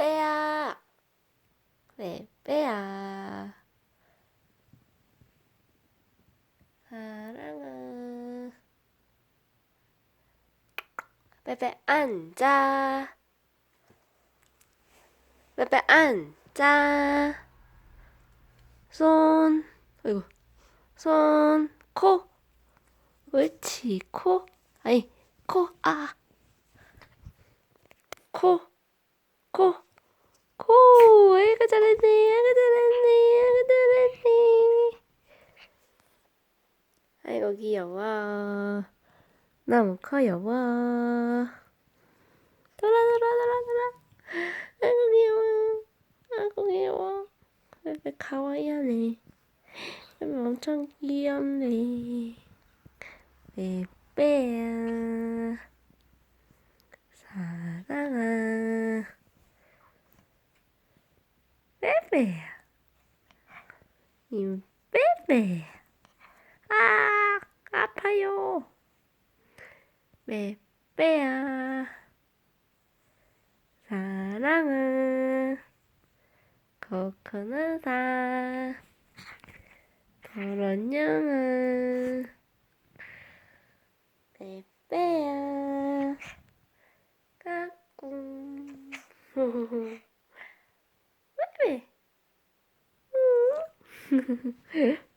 빼빼야. 빼빼야. 사랑아. 빼빼 앉아. 빼빼 앉아. 손, 아이고, 손, 코. 옳지, 코. 아니, 코, 아. 코, 코, 코. 아이고, 잘했네. 아이고, 잘했네. 아이고, 잘했네. 아이고, 귀여워. 너무 커여워. 돌아, 돌아, 돌아, 돌아. 아이고, 귀여워. 아이고, 귀여워. 베베 가와이하네. 베베 엄청 귀엽네. 베베야. 사랑아. 베베야. 이 베베. 아, 아파요. 베베야. 사랑아. 코코넛아 도런냥아 빼빼야 까꿍 빼빼